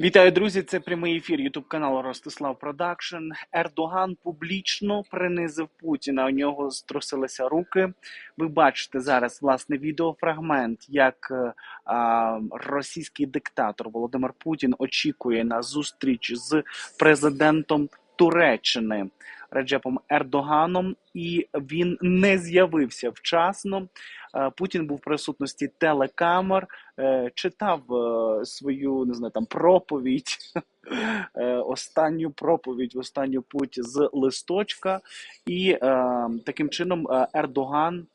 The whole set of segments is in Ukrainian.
Вітаю, друзі! Це прямий ефір Ютуб каналу Ростислав Продакшн. Ердоган публічно принизив Путіна. У нього струсилися руки. Ви бачите зараз власне відеофрагмент, як е, а, російський диктатор Володимир Путін очікує на зустріч з президентом Туреччини Реджепом Ердоганом, і він не з'явився вчасно. Е, Путін був в присутності телекамер, е, читав е, свою не знаю там проповідь, останню проповідь, останню путь з листочка, і таким чином Ердоган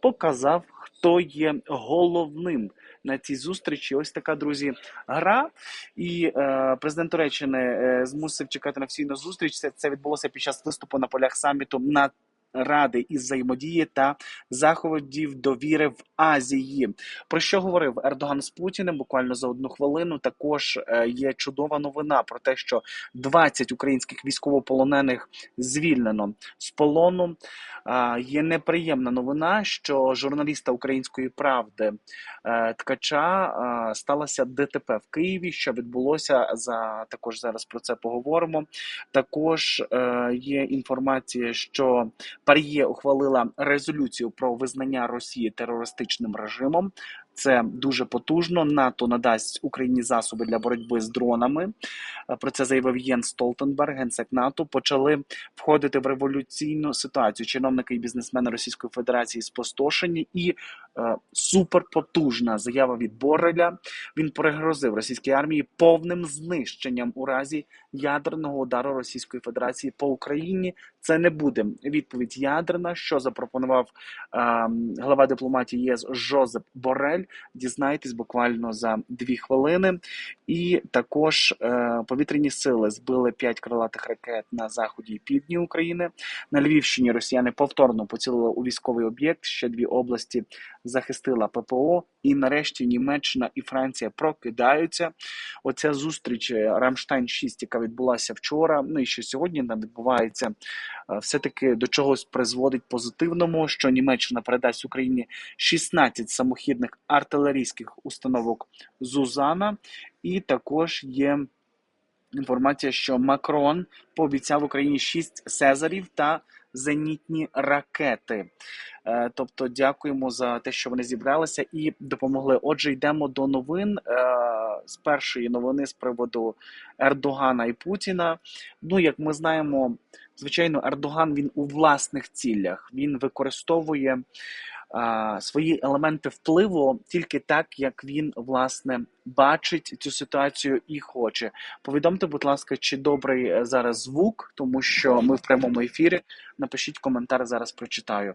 показав, хто є головним на цій зустрічі. Ось така друзі гра. І е, президент Туреччини змусив чекати на офіційну зустріч. Це, це відбулося під час виступу на полях саміту на Ради із взаємодії та заходів довіри в Азії. Про що говорив Ердоган з Путіним? Буквально за одну хвилину. Також е, є чудова новина про те, що 20 українських військовополонених звільнено з полону. Є неприємна новина, що журналіста української правди е, ткача а, сталося ДТП в Києві. Що відбулося за також зараз про це поговоримо. Також е, є інформація, що Пар'є ухвалила резолюцію про визнання Росії терористичним режимом. Це дуже потужно. НАТО надасть Україні засоби для боротьби з дронами. Е, Про це заявив Єн Столтенберг, генсек НАТО. Почали входити в революційну ситуацію. Чиновники і бізнесмени Російської Федерації спустошені і е, суперпотужна заява від Бореля. Він пригрозив російській армії повним знищенням у разі ядерного удару Російської Федерації по Україні. Це не буде відповідь ядерна, що запропонував е, глава дипломатії ЄС Жозеп Борель. Дізнайтесь буквально за дві хвилини. І також е, повітряні сили збили п'ять крилатих ракет на заході і півдні України. На Львівщині росіяни повторно поцілили у військовий об'єкт. Ще дві області захистила ППО. І нарешті Німеччина і Франція прокидаються. Оця зустріч е, Рамштайн 6 яка відбулася вчора. Ну і що сьогодні там відбувається, е, все-таки до чогось призводить позитивному, що Німеччина передасть Україні 16 самохідних артилерійських установок Зузана, і також є. Інформація, що Макрон пообіцяв Україні 6 сезарів та зенітні ракети. Е, Тобто, дякуємо за те, що вони зібралися і допомогли. Отже, йдемо до новин е, з першої новини з приводу Ердогана і Путіна. Ну, як ми знаємо, звичайно, Ердоган він у власних цілях він використовує. Свої елементи впливу тільки так, як він власне бачить цю ситуацію і хоче. Повідомте, будь ласка, чи добрий е, зараз звук, тому що ми в прямому ефірі. Напишіть коментар, зараз прочитаю.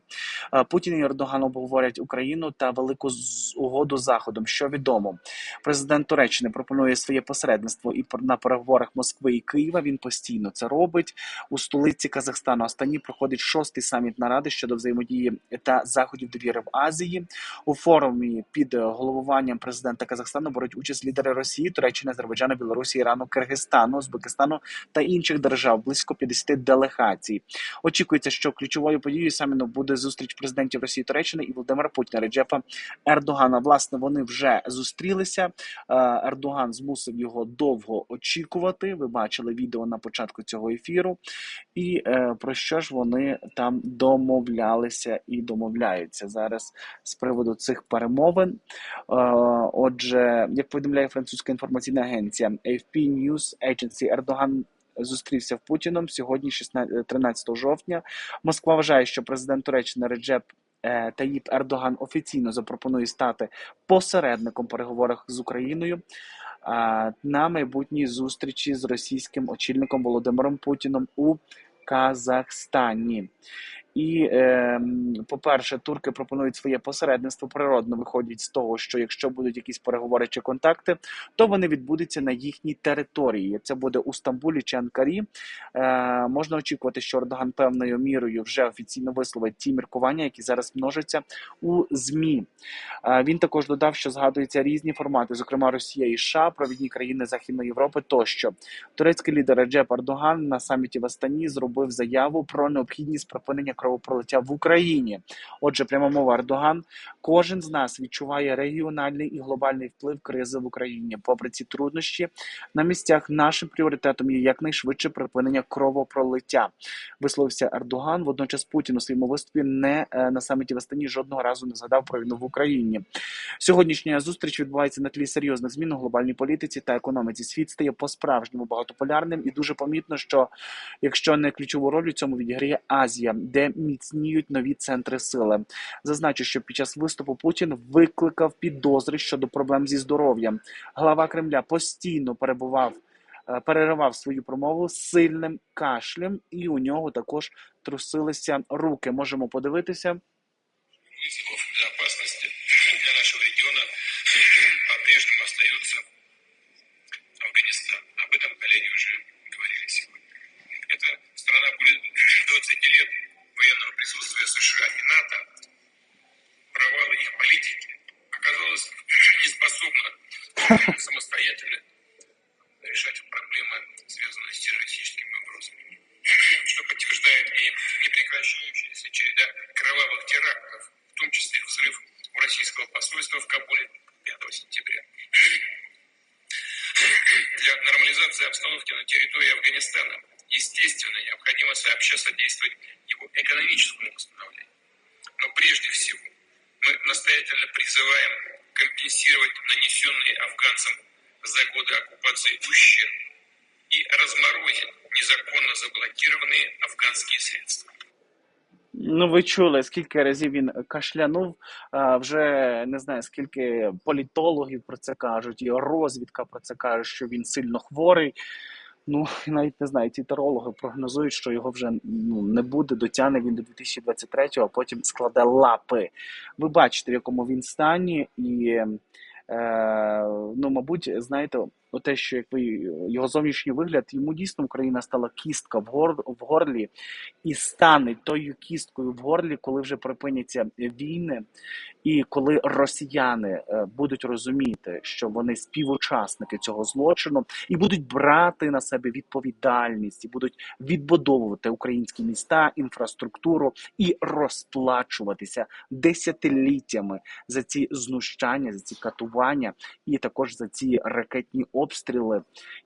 Е, Путін і Ердоган обговорять Україну та велику угоду з заходом. Що відомо, президент Туреччини пропонує своє посередництво і на переговорах Москви і Києва. Він постійно це робить у столиці Казахстану. Астані проходить шостий саміт наради щодо взаємодії та заходів довіри в Азії. У форумі під головуванням президента Казахстану беруть участь лідери Росії, Туреччини, Азербайджану, Білорусі, Ірану, Киргизстану, Узбекистану та інших держав. Близько 50 делегацій. Очікується, що ключовою подією саміту буде зустріч президентів Росії Туреччини і Володимира Путіна Реджепа Ердогана. Власне, вони вже зустрілися. Е, Ердоган змусив його довго очікувати. Ви бачили відео на початку цього ефіру. І е, про що ж вони там домовлялися і домовляються зараз з приводу цих перемовин. Е, Отже, як повідомляє французька інформаційна агенція AFP News Agency, Ердоган зустрівся в Путіном сьогодні, 16, 13 жовтня. Москва вважає, що президент Туреччини Реджеп е, Таїп Ердоган офіційно запропонує стати посередником переговорах з Україною. На майбутній зустрічі з російським очільником Володимиром Путіном у Казахстані. І, е, по-перше, турки пропонують своє посередництво природно виходять з того, що якщо будуть якісь переговори чи контакти, то вони відбудуться на їхній території. Це буде у Стамбулі чи Анкарі. Е, можна очікувати, що Ердоган певною мірою вже офіційно висловить ті міркування, які зараз множаться у змі. Е, він також додав, що згадуються різні формати, зокрема Росія і США, провідні країни Західної Європи. Тощо турецький лідер Реджеп Ердоган на саміті в Астані зробив заяву про необхідність припинення кровопролиття в Україні. Отже, пряма мова Ердоган. Кожен з нас відчуває регіональний і глобальний вплив кризи в Україні. Попри ці труднощі, на місцях нашим пріоритетом є якнайшвидше припинення кровопролиття. Висловився Ердоган. Водночас Путін у своєму виступі не е, на саміті в Астані жодного разу не згадав про війну в Україні. Сьогоднішня зустріч відбувається на тлі серйозних змін у глобальній політиці та економіці. Світ стає по-справжньому багатополярним, і дуже помітно, що якщо не ключову роль у цьому відіграє Азія, де міцніють нові центри сили. Зазначу, що під час виступу Путін викликав підозри щодо проблем зі здоров'ям. Глава Кремля постійно перебував. е, Переривав свою промову сильним кашлем, і у нього також трусилися руки. Можемо подивитися. самостоятельно решать проблемы, связанные с террористическими угрозами. Что подтверждает и непрекращающаяся череда кровавых терактов, в том числе взрыв у российского посольства в Кабуле 5 сентября. Для нормализации обстановки на территории Афганистана, естественно, необходимо сообща содействовать его экономическому восстановлению. Но прежде всего мы настоятельно призываем компенсировать нанесенные афганцам за годы оккупации ущерб и разморозить незаконно заблокированные афганские средства. Ну, ви чули, скільки разів він кашлянув. А, Вже не знаю, скільки політологів про це кажуть, і розвідка про це каже, що він сильно хворий. Ну, навіть не знаю, ці тарологи прогнозують, що його вже ну, не буде, дотягне він до 2023-го, а потім складе лапи. Ви бачите, в якому він стані, і е, ну, мабуть, знаєте, те, що як ви його зовнішній вигляд, йому дійсно Україна стала кістка в, гор, в горлі і стане тою кісткою в горлі, коли вже припиняться війни, і коли росіяни е, будуть розуміти, що вони співучасники цього злочину, і будуть брати на себе відповідальність, і будуть відбудовувати українські міста, інфраструктуру і розплачуватися десятиліттями за ці знущання, за ці катування, і також за ці ракетні обстріли,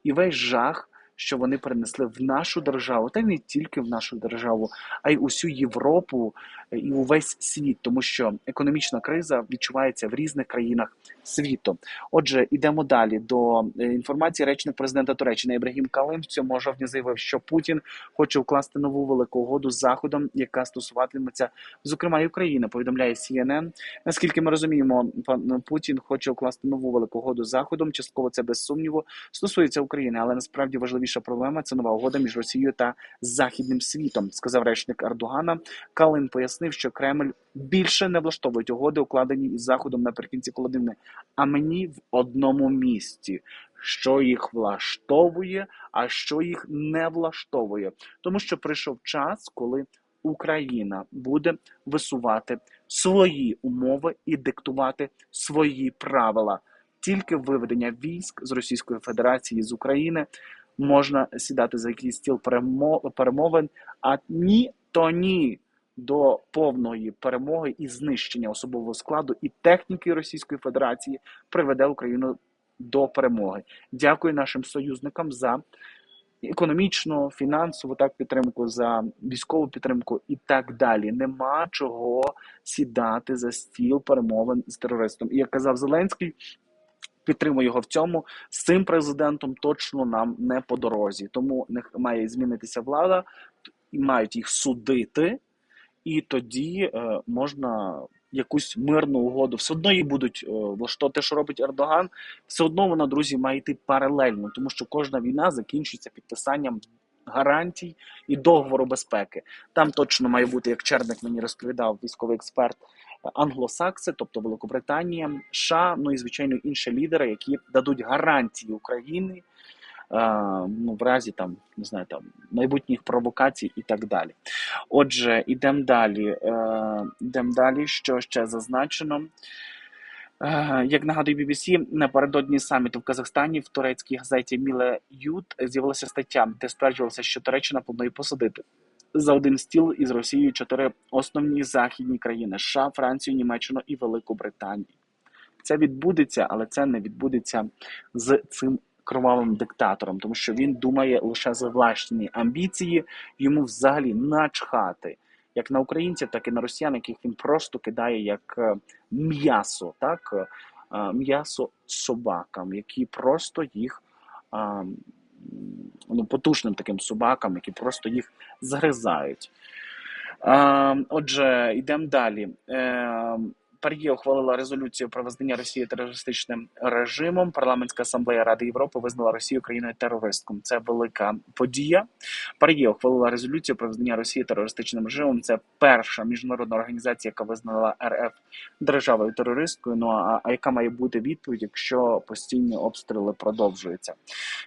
і весь жах. Що вони принесли в нашу державу, та й не тільки в нашу державу, а й усю Європу і увесь світ, тому що економічна криза відчувається в різних країнах світу. Отже, йдемо далі до е, інформації. Речник президента Туреччини Ібрагім Калим в цьому жовтні заявив, що Путін хоче укласти нову велику угоду з Заходом, яка стосуватиметься зокрема і України. Повідомляє CNN. Наскільки ми розуміємо, пан Путін хоче укласти нову велику угоду з Заходом. Частково це без сумніву стосується України, але насправді важливіша проблема це нова угода між Росією та західним світом, сказав речник Ердогана. Калин пояснив, що Кремль більше не влаштовують угоди, укладені із заходом наприкінці колодини, а мені в одному місці. Що їх влаштовує, а що їх не влаштовує, тому що прийшов час, коли Україна буде висувати свої умови і диктувати свої правила. Тільки виведення військ з Російської Федерації з України можна сідати за якийсь стіл перемо- перемовин, а ні, то ні до повної перемоги і знищення особового складу і техніки Російської Федерації приведе Україну до перемоги. Дякую нашим союзникам за економічну, фінансову так підтримку, за військову підтримку і так далі. Нема чого сідати за стіл перемовин з терористом. І як казав Зеленський. Підтримую його в цьому з цим президентом точно нам не по дорозі. Тому не має змінитися влада, і мають їх судити, і тоді е, можна якусь мирну угоду. Все одно їх будуть влаштовувати, те, що робить Ердоган, все одно вона, друзі, має йти паралельно, тому що кожна війна закінчується підписанням гарантій і договору безпеки. Там точно має бути, як Черник мені розповідав, військовий експерт. Англосакси, тобто Великобританія, США, ну і звичайно інші лідери, які дадуть гарантії України е, ну, в разі там не знаю там майбутніх провокацій і так далі. Отже, ідемо далі. Е, ідемо далі. Що ще зазначено? Е, Як нагадує BBC, напередодні саміту в Казахстані в турецькій газеті Міле Ют з'явилася стаття, де стверджувалося, що Туреччина планує посадити за один стіл із Росією чотири основні західні країни: США, Францію, Німеччину і Велику Британію. Це відбудеться, але це не відбудеться з цим кровавим диктатором, тому що він думає лише за власні амбіції, йому взагалі начхати як на українців, так і на росіян, яких він просто кидає як е, м'ясо, так е, м'ясо собакам, які просто їх ну, потужним таким собакам, які просто їх згризають. Отже, йдемо далі. Е, Пар'є ухвалила резолюцію про визнання Росії терористичним режимом. Парламентська асамблея Ради Європи визнала Росію країною терористком. Це велика подія. Пар'є ухвалила резолюцію про визнання Росії терористичним режимом. Це перша міжнародна організація, яка визнала РФ державою терористкою. Ну а, а яка має бути відповідь, якщо постійні обстріли продовжуються?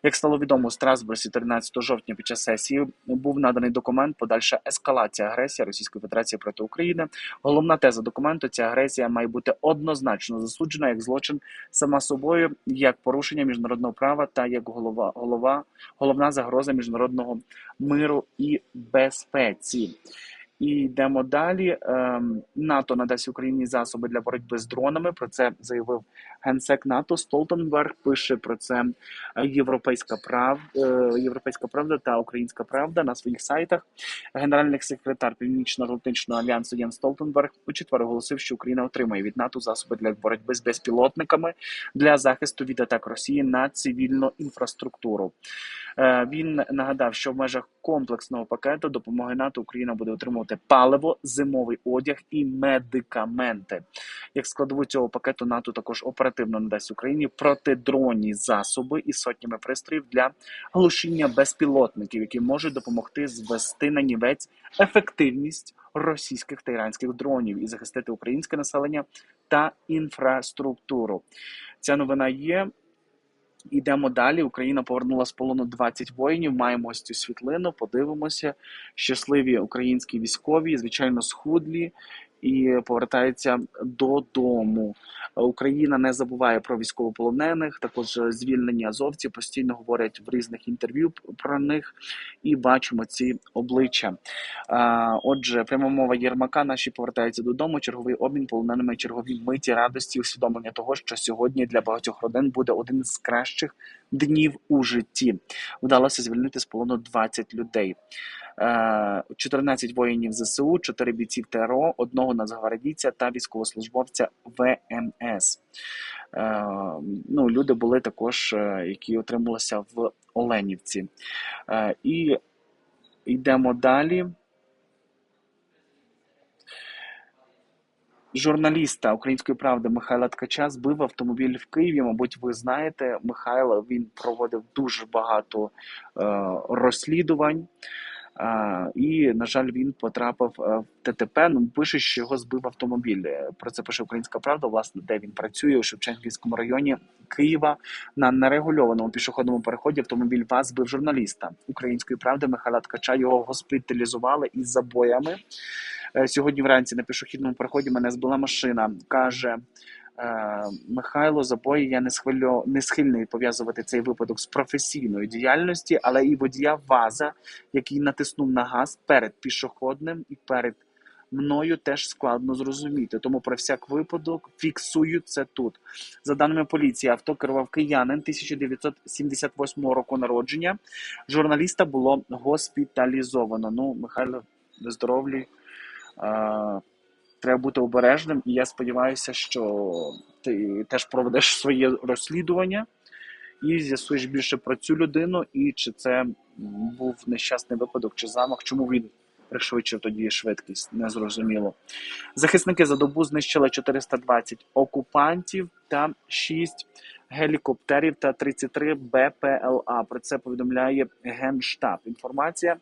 Як стало відомо у Страсбурзі 13 жовтня під час сесії був наданий документ подальша ескалація агресії Російської Федерації проти України. Головна теза документу ця агресія має бути однозначно засуджена як злочин сама собою, як порушення міжнародного права та як голова, голова головна загроза міжнародного миру і безпеці. І йдемо далі. Ем, НАТО надасть Україні засоби для боротьби з дронами. Про це заявив генсек НАТО Столтенберг. Пише про це Європейська прав е, Європейська правда та Українська Правда на своїх сайтах. Генеральний секретар Північно-Атлантичного альянсу Ян Столтенберг у четвер оголосив, що Україна отримає від НАТО засоби для боротьби з безпілотниками для захисту від атак Росії на цивільну інфраструктуру. Е, Він нагадав, що в межах комплексного пакету допомоги НАТО Україна буде отримувати паливо, зимовий одяг і медикаменти. Як складову цього пакету НАТО також оперативно надасть Україні протидронні засоби і сотнями пристроїв для глушіння безпілотників, які можуть допомогти звести на нівець ефективність російських та іранських дронів і захистити українське населення та інфраструктуру. Ця новина є. Йдемо далі. Україна повернула з полону 20 воїнів. Маємо ось цю світлину. Подивимося. Щасливі українські військові, звичайно, схудлі і повертаються додому. Україна не забуває про військовополонених. Також звільнені азовці постійно говорять в різних інтерв'ю про них і бачимо ці обличчя. Отже, пряма мова Єрмака. Наші повертаються додому. Черговий обмін полоненими, чергові миті радості, усвідомлення того, що сьогодні для багатьох родин буде один з кращих днів у житті. Вдалося звільнити з полону 20 людей. Е, 14 воїнів ЗСУ, 4 бійців ТРО, одного нацгвардійця та військовослужбовця ВМС. Е, Ну, люди були також, е, які отрималися в Оленівці. Е, І йдемо далі. Журналіста Української правди Михайла Ткача збив автомобіль в Києві. Мабуть, ви знаєте, Михайло він проводив дуже багато е, розслідувань. І, на жаль, він потрапив е, в ТТП. Ну, пише, що його збив автомобіль. Е, Про це пише Українська Правда, власне, де він працює у Шевченківському районі Києва. На нерегульованому пішохідному переході автомобіль ВАЗ збив журналіста Української правди Михайла Ткача. Його госпіталізували із забоями. Е, Сьогодні вранці на пішохідному переході мене збила машина. Каже Михайло Забой, я не схвилю, не схильний пов'язувати цей випадок з професійною діяльністю, але і водія ВАЗа, який натиснув на газ перед пішохідним і перед мною теж складно зрозуміти. Тому про всяк випадок фіксую це тут. За даними поліції, авто керував киянин 1978 року народження. Журналіста було госпіталізовано. Ну, Михайло, здоровлі. Треба бути обережним, і я сподіваюся, що ти теж проведеш своє розслідування і з'ясуєш більше про цю людину, і чи це був нещасний випадок, чи замах, чому він пришвидшив тоді швидкість, незрозуміло. Захисники за добу знищили 420 окупантів та 6 гелікоптерів та 33 БПЛА. Про це повідомляє Генштаб. Інформація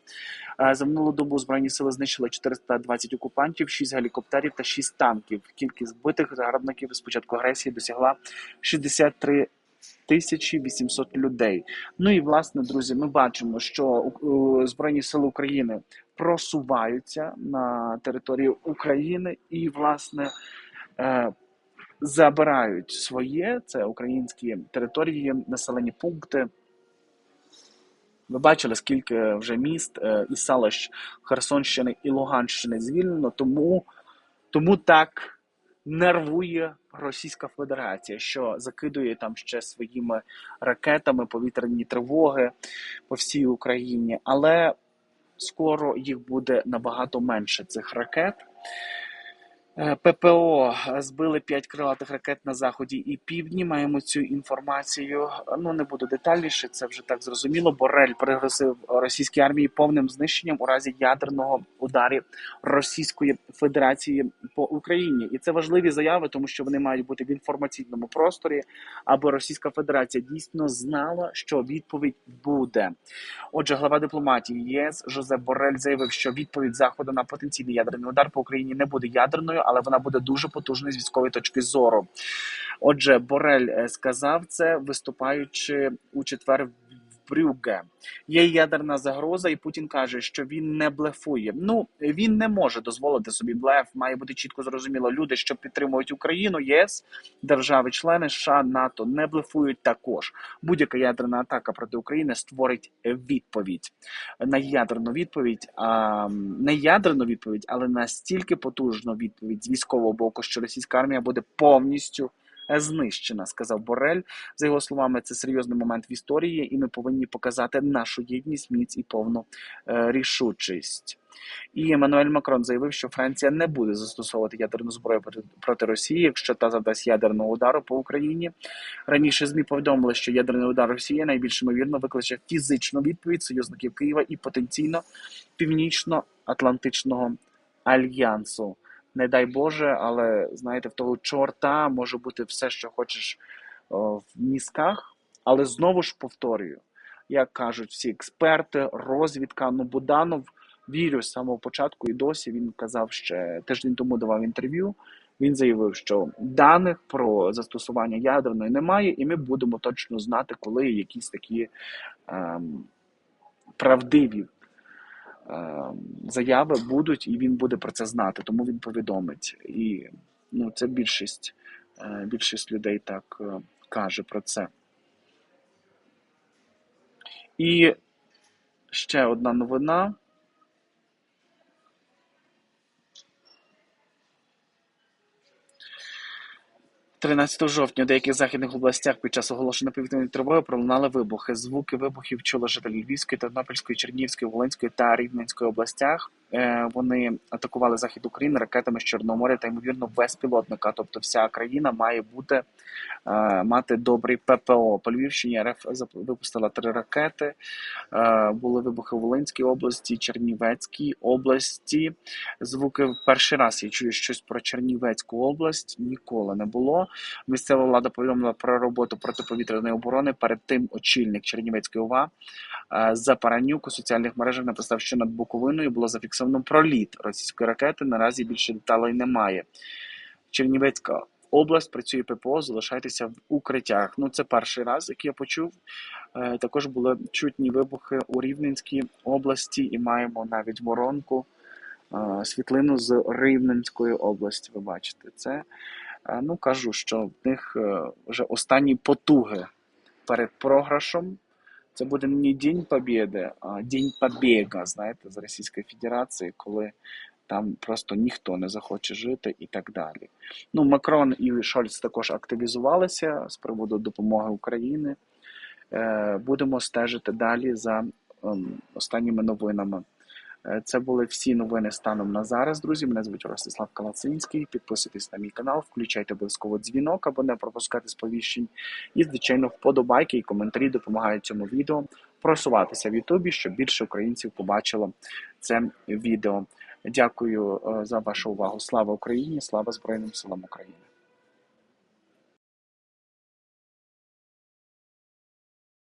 Е, за минулу добу збройні сили знищили 420 окупантів, 6 гелікоптерів та 6 танків. Кількість збитих загарбників з початку агресії досягла 63 тисячі 800 людей. Ну і власне, друзі, ми бачимо, що е, збройні сили України просуваються на територію України і власне. Забирають своє, це українські території, населені пункти. Ви бачили, скільки вже міст е, і селищ Херсонщини і Луганщини звільнено, тому, тому так нервує Російська Федерація, що закидує там ще своїми ракетами повітряні тривоги по всій Україні. Але скоро їх буде набагато менше цих ракет. Е, ППО збили 5 крилатих ракет на заході і півдні. Маємо цю інформацію. Ну не буду детальніше, це вже так зрозуміло. Борель пригрозив російській армії повним знищенням у разі ядерного удару Російської Федерації по Україні. І це важливі заяви, тому що вони мають бути в інформаційному просторі, аби Російська Федерація дійсно знала, що відповідь буде. Отже, глава дипломатії ЄС Жозеп Борель заявив, що відповідь заходу на потенційний ядерний удар по Україні не буде ядерною, але вона буде дуже потужною з військової точки зору. Отже, Борель е, сказав це, виступаючи у четвер Брюгге. Є ядерна загроза, і Путін каже, що він не блефує. Ну він не може дозволити собі блеф. Має бути чітко зрозуміло. Люди, що підтримують Україну, єС, держави-члени США, НАТО не блефують також. Будь-яка ядерна атака проти України створить відповідь на ядерну відповідь, а не ядерну відповідь, але настільки потужну відповідь з військового боку, що російська армія буде повністю знищена, сказав Борель. За його словами, це серйозний момент в історії, і ми повинні показати нашу єдність, міць і повну е, рішучість. І Еммануель Макрон заявив, що Франція не буде застосовувати ядерну зброю проти Росії, якщо та завдасть ядерного удару по Україні. Раніше ЗМІ повідомили, що ядерний удар Росії найбільш ймовірно викличе фізичну відповідь союзників Києва і потенційно північно-атлантичного альянсу. Не дай Боже, але знаєте, в того чорта може бути все, що хочеш в мізках. Але знову ж повторюю, як кажуть всі експерти, розвідка, ну Буданов вірю з самого початку і досі він казав ще тиждень тому давав інтерв'ю. Він заявив, що даних про застосування ядерної немає, і ми будемо точно знати, коли якісь такі ем, правдиві заяви будуть, і він буде про це знати, тому він повідомить. І ну, це більшість, е, більшість людей так е, каже про це. І ще одна новина. Тринадцятого жовтня у деяких західних областях під час оголошення повітряної тривоги пролунали вибухи. Звуки вибухів чули жителі Львівської, Тернопільської, Чернігівської, Волинської та Рівненської областях. Е, Вони атакували захід України ракетами з Чорного моря та ймовірно безпілотника. Тобто, вся країна має бути е, мати добрий ППО. По Львівщині РФ випустила три ракети. Е, Були вибухи у Волинській області, Чернівецькій області. Звуки в перший раз я чую щось про Чернівецьку область. Ніколи не було. Місцева влада повідомила про роботу протиповітряної оборони. Перед тим очільник Чернівецької ОВА е, Запаранюк у соціальних мережах написав, що над Буковиною було зафіксовано проліт російської ракети. Наразі більше деталей немає. Чернівецька область працює ППО. Залишайтеся в укриттях. Ну це перший раз, який я почув. Е, Також були чутні вибухи у Рівненській області, і маємо навіть воронку. е, Світлину з Рівненської області. Ви бачите це. Е, Ну кажу, що в них е, вже останні потуги перед програшем. Це буде не День Побєди, а День Побєга, знаєте, з Російської Федерації, коли там просто ніхто не захоче жити і так далі. Ну, Макрон і Шольц також активізувалися з приводу допомоги України. Е, Будемо стежити далі за ем, останніми новинами. Е, Це були всі новини станом на зараз, друзі. Мене звуть Ростислав Калацинський. Підписуйтесь на мій канал, включайте обов'язково дзвінок, аби не пропускати сповіщень. І, звичайно, вподобайки і коментарі допомагають цьому відео просуватися в Ютубі, щоб більше українців побачило це відео. Дякую е, за вашу увагу. Слава Україні! Слава Збройним силам України!